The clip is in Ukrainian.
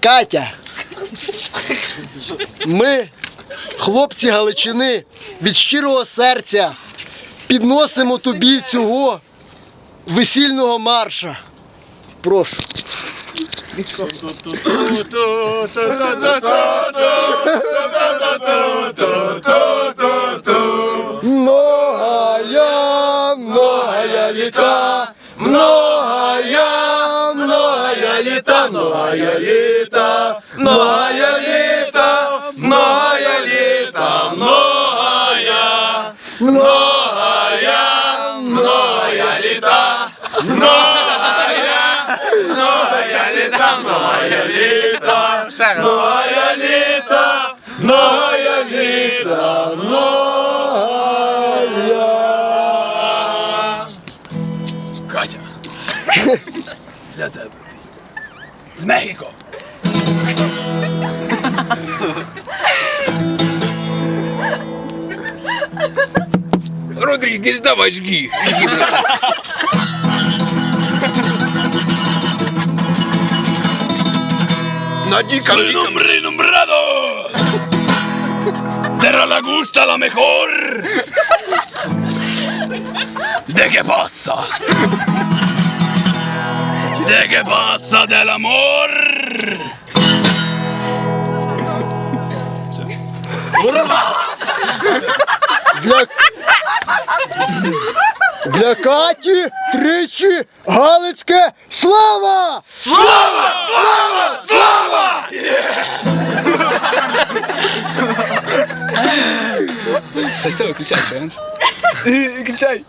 Катя. Ми, хлопці Галичини, від щирого серця підносимо тобі цього весільного марша. Прошу. Многая, многая літа, многая, многая літа, многая літа, многая літа, многая літа, многая, многая, многая літа, многая, многая літа, многая літа, многая літа, многая літа, многая. Катя. Для тебе z Mexico. Rodríguez, dawaj żgi. No dzika, Soy un hombre nombrado. Terra la gusta la mejor. ¿De qué pasa? ¿De qué pasa del amor? Для... Для Каті тричі Галицьке слава! Слава! Слава! Слава! Все, виключай, що? Включай.